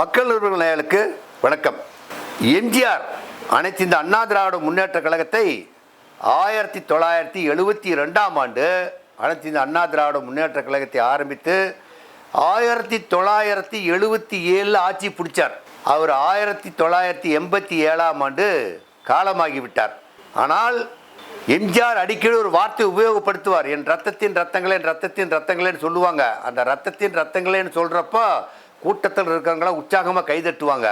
மக்கள் நிறுவனங்களுக்கு வணக்கம். எம்ஜிஆர் அனைத்து இந்த அண்ணா திராவிட முன்னேற்ற கழகத்தை ஆயிரத்தி தொள்ளாயிரத்தி எழுபத்தி ரெண்டாம் ஆண்டு அனைத்து இந்த அண்ணா திராவிட முன்னேற்ற கழகத்தை ஆரம்பித்து ஆயிரத்தி தொள்ளாயிரத்தி எழுபத்தி ஏழில் ஆட்சி பிடிச்சார். அவர் ஆயிரத்தி தொள்ளாயிரத்தி எண்பத்தி ஏழாம் ஆண்டு காலமாகிவிட்டார். ஆனால் எம்ஜிஆர் அடிக்கடி ஒரு வார்த்தை உபயோகப்படுத்துவார். என் ரத்தத்தின் ரத்தங்களேன் ரத்தத்தின் ரத்தங்களேன்னு சொல்லுவாங்க. அந்த ரத்தத்தின் ரத்தங்களேன்னு சொல்கிறப்போ கூட்டத்தில் இருக்கிறவங்களாம் உற்சாகமாக கைதட்டுவாங்க.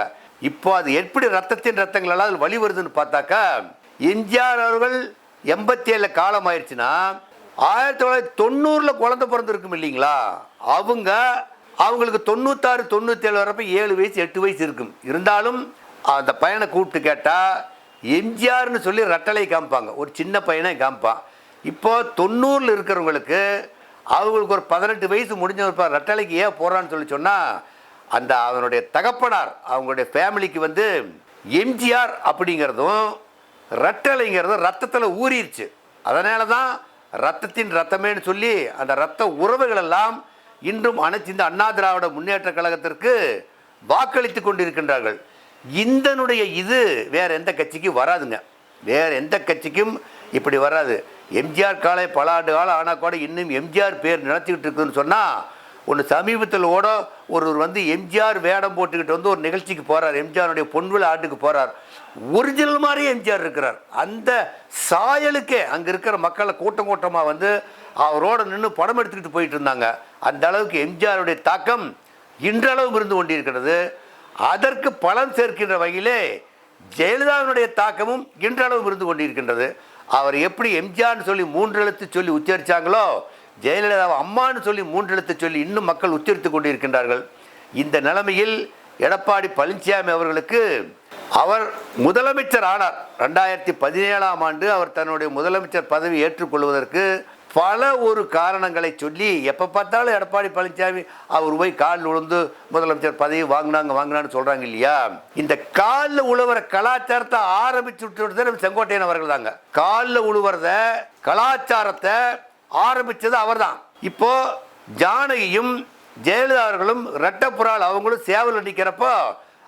இப்போ அது எப்படி ரத்தத்தின் ரத்தங்களால் அது வழி வருதுன்னு பார்த்தாக்கா எம்ஜிஆர் அவர்கள் எண்பத்தி ஏழில் காலம் ஆயிடுச்சுன்னா ஆயிரத்தி தொள்ளாயிரத்தி தொண்ணூறில் குழந்த பிறந்திருக்கும் இல்லைங்களா? அவங்க அவங்களுக்கு தொண்ணூத்தாறு தொண்ணூற்றேழு வரப்ப ஏழு வயசு எட்டு வயசு இருக்கும். இருந்தாலும் அந்த பையனை கூப்பிட்டு கேட்டால் எம்ஜிஆர்னு சொல்லி ரட்டளை காமிப்பாங்க. ஒரு சின்ன பையனை காமிப்பான். இப்போ தொண்ணூறில் இருக்கிறவங்களுக்கு அவங்களுக்கு ஒரு பதினெட்டு வயசு முடிஞ்ச ரட்டலைக்கு ஏன் போகிறான்னு சொல்லி சொன்னால் அந்த அவனுடைய தகப்பனார் அவங்களுடைய ஃபேமிலிக்கு வந்து எம்ஜிஆர் அப்படிங்கிறதும் ரட்டலைங்கிறதும் ரத்தத்தில் ஊறிடுச்சு அதனால தான் ரத்தத்தின் ரத்தமேன்னு சொல்லி அந்த ரத்த உறவுகள் எல்லாம் இன்றும் அனைத்து இந்த அண்ணா திராவிட முன்னேற்ற கழகத்திற்கு வாக்களித்து கொண்டிருக்கின்றார்கள். இந்தனுடைய இது வேற எந்த கட்சிக்கும் வராதுங்க. வேறு எந்த கட்சிக்கும் இப்படி வராது. எம்ஜிஆர் காலை பல ஆண்டு காலம் ஆனால் கூட இன்னும் எம்ஜிஆர் பேர் நினச்சிக்கிட்டு இருக்குதுன்னு சொன்னால் ஒன்று சமீபத்தில் கூட ஒருவர் வந்து எம்ஜிஆர் வேடம் போட்டுக்கிட்டு வந்து ஒரு நிகழ்ச்சிக்கு போகிறார் எம்ஜிஆருடைய பொன்விழா ஆட்டுக்கு போகிறார் ஒரிஜினல் மாதிரியே எம்ஜிஆர் இருக்கிறார். அந்த சாயலுக்கே அங்கே இருக்கிற மக்களை கூட்டம் கூட்டமாக வந்து அவரோட நின்று படம் எடுத்துக்கிட்டு போயிட்டு இருந்தாங்க. அந்த அளவுக்கு எம்ஜிஆருடைய தாக்கம் இன்றளவும் இருந்து கொண்டிருக்கிறது. அதற்கு பலன் சேர்க்கின்ற வகையிலே ஜெயலலிதாவினுடைய தாக்கமும் இன்றளவும் இருந்து கொண்டிருக்கின்றது. அவர் எப்படி எம்ஜிஆர்னு சொல்லி மூன்று எழுத்து சொல்லி உச்சரித்தாங்களோ ஜெயலலிதாவை அம்மான்னு சொல்லி மூன்று எழுத்து சொல்லி இன்னும் மக்கள் உச்சரித்து கொண்டிருக்கின்றார்கள். இந்த நிலைமையில் எடப்பாடி பழனிசாமி அவர்களுக்கு அவர் முதலமைச்சர் ஆனார். ரெண்டாயிரத்தி பதினேழாம் ஆண்டு அவர் தன்னுடைய முதலமைச்சர் பதவி ஏற்றுக்கொள்வதற்கு பல ஒரு காரணங்களை சொல்லி எப்போ பார்த்தாலும் எடப்பாடி பழனிசாமி அவர் போய் காலில் விழுந்து முதலமைச்சர் பதவி வாங்கினாங்க வாங்கினான்னு சொல்கிறாங்க இல்லையா? இந்த காலில் உழுவுற கலாச்சாரத்தை ஆரம்பிச்சு விட்டு நம்ம செங்கோட்டையன் அவர்கள் தாங்க. காலில் உழுவுறத கலாச்சாரத்தை ஆரம்பித்தது அவர்தான். இப்போ ஜானகியும் ஜெயலலிதா அவர்களும் ரெட்டப்புறால் அவங்களும் சேவல் நிற்கிறப்போ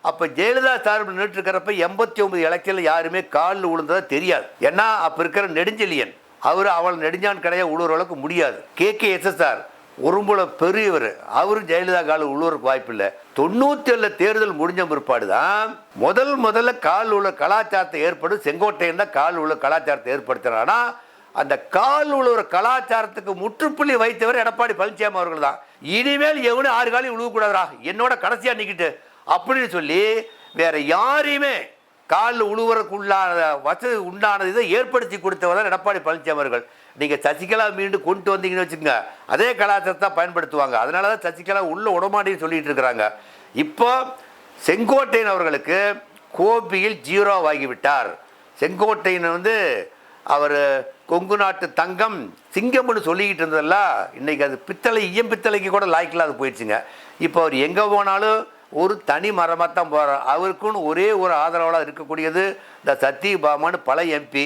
அப்போ ஜெயலலிதா சார்பில் நின்றுருக்கிறப்ப எண்பத்தி ஒன்பது எலெக்ஷனில் யாருமே காலில் விழுந்ததாக தெரியாது. ஏன்னா அப்போ இருக்கிற நெடுஞ்செழியன் அவர் அவள் நெடுஞ்சான் கடையை உழுவுற அளவுக்கு முடியாது. கே. கே. எஸ்எஸ்ஆர் உரும்புல பெரியவர். அவரும் ஜெயலலிதா காலில் உள்ளூருக்கு வாய்ப்பு இல்லை. தொண்ணூற்றி ஏழில் தேர்தல் முடிஞ்ச பிற்பாடு தான் முதல் முதல்ல கால் உள்ள கலாச்சாரத்தை ஏற்படும் செங்கோட்டையன் தான் கால் உள்ள கலாச்சாரத்தை ஏற்படுத்துறார். அந்த கால் உழுவுற கலாச்சாரத்துக்கு முற்றுப்புள்ளி வைத்தவர் எடப்பாடி பழனிசாமி அவர்கள் தான் இனிமேல் எவனும் ஆறு காலையும் உழுவக்கூடாதா என்னோட கடைசியாக நிற்கிட்டு அப்படின்னு சொல்லி வேற யாரையுமே காலில் உழுவுறதுக்கு உள்ளான வசதி உண்டானது இதை ஏற்படுத்தி கொடுத்தவர் தான் எடப்பாடி பழனிசாமி அவர்கள். நீங்கள் சசிகலா மீண்டும் கொண்டு வந்தீங்கன்னு வச்சுக்கோங்க. அதே கலாச்சாரத்தை பயன்படுத்துவாங்க. அதனால தான் சசிகலா உள்ள உடமாடின்னு சொல்லிட்டு இருக்கிறாங்க இப்போ செங்கோட்டையன் அவர்களுக்கு கோபியில் ஜீரோ ஆகிவிட்டார். செங்கோட்டையன் வந்து அவர் கொங்கு நாட்டு தங்கம் சிங்கம்னு சொல்லிக்கிட்டு இருந்ததெல்லாம் இன்றைக்கி அது பித்தளை ஈயம் பித்தளைக்கு கூட லாய்க்கில்லாத போயிடுச்சுங்க. இப்போ அவர் எங்கே போனாலும் ஒரு தனி மரமாக தான் போகிறார் அவருக்குன்னு ஒரே ஒரு ஆதரவாளர் இருக்கக்கூடியது இந்த சத்யபாமான்னு பல எம்பி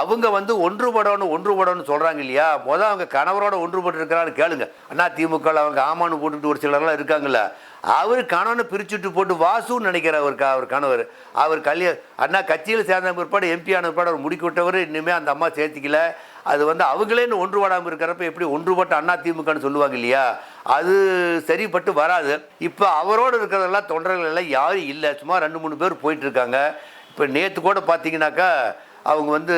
அவங்க வந்து ஒன்றுபடணும் ஒன்றுபடணும்னு சொல்கிறாங்க இல்லையா? மொதல் அவங்க கணவரோட ஒன்றுபட்டு இருக்கிறான்னு கேளுங்க. அண்ணா திமுகவில் அவங்க ஆமான்னு போட்டுட்டு ஒரு சிலர்லாம் இருக்காங்களே அவர் கணவனை பிரிச்சுட்டு போட்டு வாசுன்னு நினைக்கிறார் அவருக்கு அவர் கணவர். அவர் கல்யாண அண்ணா கட்சியில் சேர்ந்த பிற்பாடு எம்பி ஆன பிற்பாடு அவர் முடிக்க இன்னுமே அந்த அம்மா சேர்த்திக்கல. அது வந்து அவங்களே ஒன்று ஒன்றுபடாமல் இருக்கிறப்ப எப்படி ஒன்றுபட்ட அண்ணா திமுகன்னு சொல்லுவாங்க இல்லையா? அது சரிப்பட்டு வராது. இப்போ அவரோடு இருக்கிறதெல்லாம் தொண்டர்கள் எல்லாம் யாரும் இல்லை. சும்மா ரெண்டு மூணு பேர் போயிட்டுருக்காங்க இப்போ நேற்று கூட பார்த்தீங்கன்னாக்கா அவங்க வந்து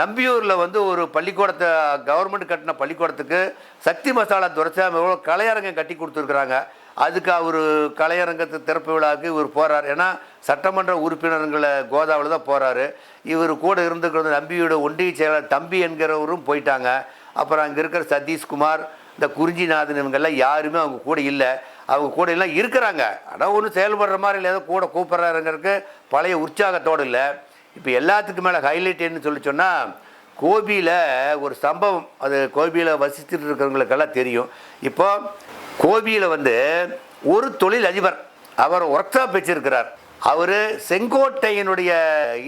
நம்பியூரில் வந்து ஒரு பள்ளிக்கூடத்தை கவர்மெண்ட் கட்டின பள்ளிக்கூடத்துக்கு சக்தி மசாலா துரைசாமி எவ்வளோ கலையரங்கம் கட்டி கொடுத்துருக்குறாங்க. அதுக்கு அவர் கலையரங்கத்தை திறப்பு விழாவுக்கு இவர் போகிறார் ஏன்னா சட்டமன்ற உறுப்பினர்களை கோதாவில் தான் போகிறாரு இவர் கூட இருந்துக்கிறது நம்பியோட ஒன்றிய செயலாளர் தம்பி என்கிறவரும் போயிட்டாங்க. அப்புறம் அங்கே இருக்கிற சதீஷ்குமார் இந்த குறிஞ்சிநாதன் இவங்கெல்லாம் யாருமே அவங்க கூட இல்லை. அவங்க கூட எல்லாம் இருக்கிறாங்க. ஆனால் ஒன்றும் செயல்படுற மாதிரி இல்லை. ஏதோ கூட கூப்பிட்றாருங்கிறதுக்கு பழைய உற்சாகத்தோடு இல்லை. இப்போ எல்லாத்துக்கும் மேலே ஹைலைட் என்ன சொல்லி சொன்னால் கோபியில் ஒரு சம்பவம் அது கோபியில் வசித்துட்டு இருக்கிறவங்களுக்கெல்லாம் தெரியும். இப்போ கோபியில் வந்து ஒரு தொழில் அதிபர் அவர் ஒர்க் ஷாப் வச்சிருக்கிறார். அவர் செங்கோட்டையனுடைய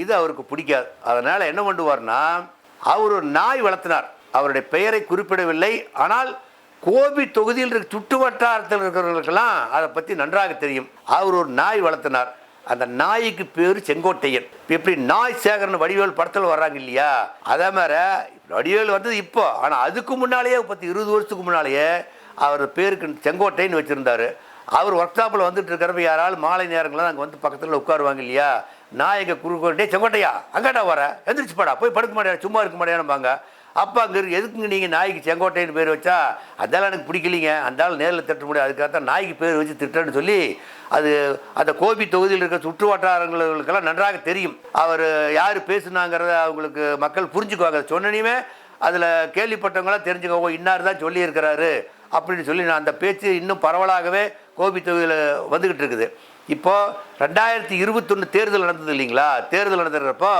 இது அவருக்கு பிடிக்காது. அதனால் என்ன பண்ணுவார்னா அவர் ஒரு நாய் வளர்த்தினார். அவருடைய பெயரை குறிப்பிடவில்லை. ஆனால் கோபி தொகுதியில் இருக்க சுற்று வட்டாரத்தில் இருக்கிறவங்களுக்கெல்லாம் அதை பற்றி நன்றாக தெரியும். அவர் ஒரு நாய் வளர்த்தினார். அந்த நாய்க்கு பேர் செங்கோட்டையன். இப்படி நாய் சேகரன் வடிவேல் படத்தில் வர்றாங்க இல்லையா? அதே மாதிரி வடிவேல் வந்தது இப்போ ஆனால் அதுக்கு முன்னாலேயே பத்து இருபது வருஷத்துக்கு முன்னாலேயே அவர் பேருக்கு செங்கோட்டைன்னு வச்சுருந்தாரு. அவர் ஒர்க் ஷாப்பில் வந்துட்டு இருக்கிறப்ப யாராலும் மாலை நேரங்களில் அங்கே வந்து பக்கத்தில் உட்காருவாங்க இல்லையா? நான் எங்கள் குறுக்கோட்டே செங்கோட்டையா அங்காட்டா வர எந்திரிச்சு படா போய் படுக்க மாட்டேன் சும்மா இருக்க மாட்டேன்பாங்க அப்போ அங்கே இருக்கு எதுக்குங்க நீங்கள் நாய்க்கு செங்கோட்டைன்னு பேர் வச்சா? அதெல்லாம் எனக்கு பிடிக்கலிங்க. அந்த ஆள் நேரில் திட்ட முடியாது. அதுக்காக தான் நாய்க்கு பேர் வச்சு திட்டன்னு சொல்லி அது அந்த கோபி தொகுதியில் இருக்கிற சுற்று வட்டாரங்களுக்கெல்லாம் நன்றாக தெரியும். அவர் யார் பேசுனாங்கிறத அவங்களுக்கு மக்கள் புரிஞ்சுக்குவாங்க. சொன்னனையுமே அதில் கேள்விப்பட்டவங்களாம் தெரிஞ்சுக்கோங்க. இன்னார் தான் சொல்லியிருக்கிறாரு அப்படின்னு சொல்லி நான் அந்த பேச்சு இன்னும் பரவலாகவே கோபி தொகுதியில் வந்துக்கிட்டு இருக்குது. இப்போது ரெண்டாயிரத்தி இருபத்தொன்று தேர்தல் நடந்தது இல்லைங்களா? தேர்தல் நடந்துறப்போ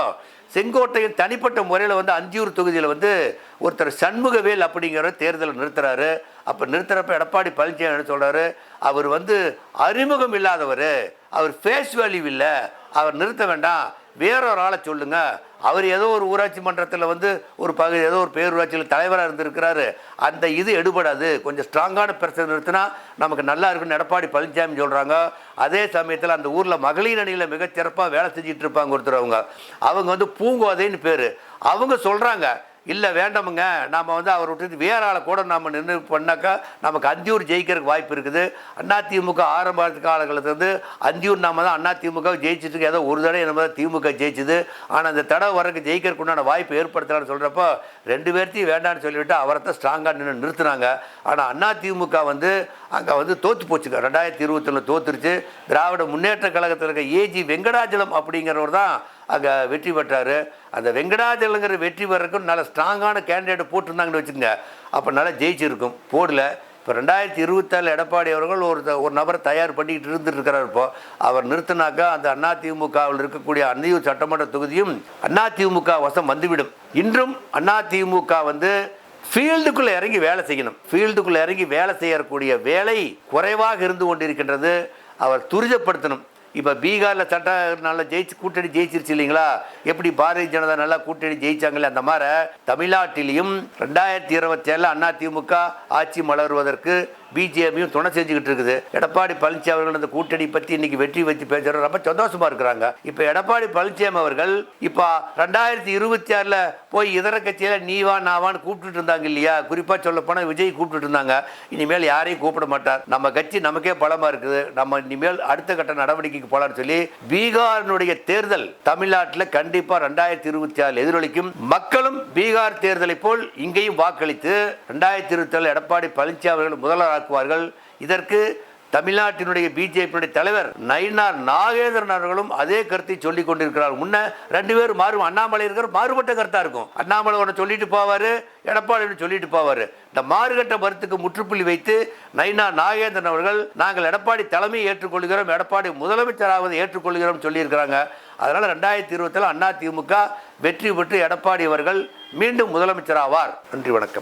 செங்கோட்டையின் தனிப்பட்ட முறையில் வந்து அஞ்சியூர் தொகுதியில் வந்து ஒருத்தர் சண்முகவேல் அப்படிங்கிற தேர்தலை நிறுத்துறாரு. அப்போ நிறுத்துறப்ப எடப்பாடி பழனிசாமி சொல்கிறாரு அவர் வந்து அறிமுகம் இல்லாதவர். அவர் ஃபேஸ் வேல்யூ இல்லை. அவர் நிறுத்த வேண்டாம். வேறொரு ஆளை சொல்லுங்க. அவர் ஏதோ ஒரு ஊராட்சி மன்றத்தில் வந்து ஒரு பகுதி ஏதோ ஒரு பேரூராட்சியில் தலைவராக இருந்திருக்கிறாரு. அந்த இது எடுபடாது. கொஞ்சம் ஸ்ட்ராங்கான பிரச்சனை நிறுத்தினா நமக்கு நல்லா இருக்குன்னு எடப்பாடி பழனிசாமி சொல்கிறாங்க அதே சமயத்தில் அந்த ஊரில் மகளிர் அணியில் மிகச்சிறப்பாக வேலை செஞ்சிட்டு இருப்பாங்க ஒருத்தர் அவங்க. அவங்க வந்து பூங்கோதைன்னு பேர். அவங்க சொல்கிறாங்க இல்லை வேண்டாமுங்க. நாம் வந்து அவர் விட்டு வேற ஆளை கூட நம்ம நின்று பண்ணாக்கா நமக்கு அந்தியூர் ஜெயிக்கிறதுக்கு வாய்ப்பு இருக்குது. அதிமுக ஆரம்ப காலகட்டத்திலேருந்து அந்தியூர் நாம் தான் அதிமுக ஜெயிச்சிட்டு ஏதோ ஒரு தடவை நம்ம தான் திமுக ஜெயிச்சுது. ஆனால் அந்த தடவை வரக்கு ஜெயிக்கிறதுக்கு உண்டான வாய்ப்பு ஏற்படுத்தலாம்னு சொல்கிறப்போ ரெண்டு பேர்த்தையும் வேண்டாம்னு சொல்லிவிட்டு அவரை தான் ஸ்ட்ராங்காக நின்று நிறுத்தினாங்க. ஆனால் அதிமுக வந்து அங்கே வந்து தோற்று போச்சுங்க. ரெண்டாயிரத்தி இருபத்தொன்னு தோத்துருச்சு. திராவிட முன்னேற்ற கழகத்தில் இருக்க ஏஜி வெங்கடாச்சலம் அப்படிங்கிறவர் தான் அங்கே வெற்றி பெற்றார். அந்த வெங்கடாச்சலங்கிற வெற்றி பெறக்கும் நல்ல ஸ்ட்ராங்கான கேண்டிடேட் போட்டிருந்தாங்கன்னு வச்சுக்கோங்க. அப்போ நல்லா ஜெயிச்சிருக்கும். போடல. இப்போ ரெண்டாயிரத்தி இருபத்தாலு எடப்பாடி அவர்கள் ஒரு ஒரு நபரை தயார் பண்ணிக்கிட்டு இருந்துட்டு இருக்கிறார் இப்போ. அவர் நிறுத்தினாக்கா அந்த அதிமுகவில் இருக்கக்கூடிய அந்தியூர் சட்டமன்ற தொகுதியும் அதிமுக வசம் வந்துவிடும். இன்றும் அதிமுக வந்து ஃபீல்டுக்குள்ளே இறங்கி வேலை செய்யணும். ஃபீல்டுக்குள்ளே இறங்கி வேலை செய்யக்கூடிய வேலை குறைவாக இருந்து கொண்டிருக்கின்றது. அவர் துரிதப்படுத்தணும். இப்போ பீகாரில் சட்ட நல்லா ஜெயிச்சு கூட்டணி ஜெயிச்சிருச்சு இல்லைங்களா? எப்படி பாரதிய ஜனதா நல்லா கூட்டணி ஜெயிச்சாங்களே அந்த மாதிரி தமிழ்நாட்டிலையும் ரெண்டாயிரத்தி இருபத்தி ஏழில் அதிமுக ஆட்சி மலர்வதற்கு பிஜேபியும் துணை செஞ்சுக்கிட்டு இருக்குது. எடப்பாடி பழனிசாமி அவர்கள் அந்த கூட்டணி பற்றி இன்னைக்கு வெற்றி வச்சு பேசுறது ரொம்ப சந்தோஷமா இருக்கிறாங்க. இப்போ எடப்பாடி பழனிசாமி அவர்கள் இப்போ ரெண்டாயிரத்தி இருபத்தி ஆறில் போய் இதர கட்சியில் நீ வா நான் வான்னு கூப்பிட்டுட்டு இருந்தாங்க இல்லையா? குறிப்பாக சொல்ல போனால் விஜய் கூப்பிட்டுட்டு இருந்தாங்க. இனிமேல் யாரையும் கூப்பிட மாட்டார். நம்ம கட்சி நமக்கே பலமாக இருக்குது. நம்ம இனிமேல் அடுத்த கட்ட நடவடிக்கைக்கு போகலான்னு சொல்லி பீகாரினுடைய தேர்தல் தமிழ்நாட்டில் கண்டிப்பாக ரெண்டாயிரத்தி இருபத்தி ஆறில் எதிரொலிக்கும். மக்களும் பீகார் தேர்தலை போல் இங்கேயும் வாக்களித்து ரெண்டாயிரத்தி இருபத்தி ஏழு எடப்பாடி பழனிசாமி அவர்கள் முதல்வராக்குவார்கள் இதற்கு தமிழ்நாட்டினுடைய பிஜேபியினுடைய தலைவர் நயினார் நாகேந்திரன் அவர்களும் அதே கருத்தை சொல்லிக் கொண்டிருக்கிறார். முன்ன ரெண்டு பேரும் மாறும். அண்ணாமலை இருக்கிற மாறுபட்ட கருத்தா இருக்கும். அண்ணாமலை ஒன்று சொல்லிட்டு போவார் எடப்பாடி சொல்லிட்டு போவார். இந்த மாறுகட்ட மருத்துக்கு முற்றுப்புள்ளி வைத்து நயினார் நாகேந்திரன் அவர்கள் நாங்கள் எடப்பாடி தலைமையை ஏற்றுக்கொள்கிறோம் எடப்பாடி முதலமைச்சராவது ஏற்றுக்கொள்கிறோம் சொல்லியிருக்கிறாங்க. அதனால் ரெண்டாயிரத்தி இருபத்தில் அண்ணா திமுக வெற்றி பெற்று எடப்பாடி அவர்கள் மீண்டும் முதலமைச்சராவார். நன்றி வணக்கம்.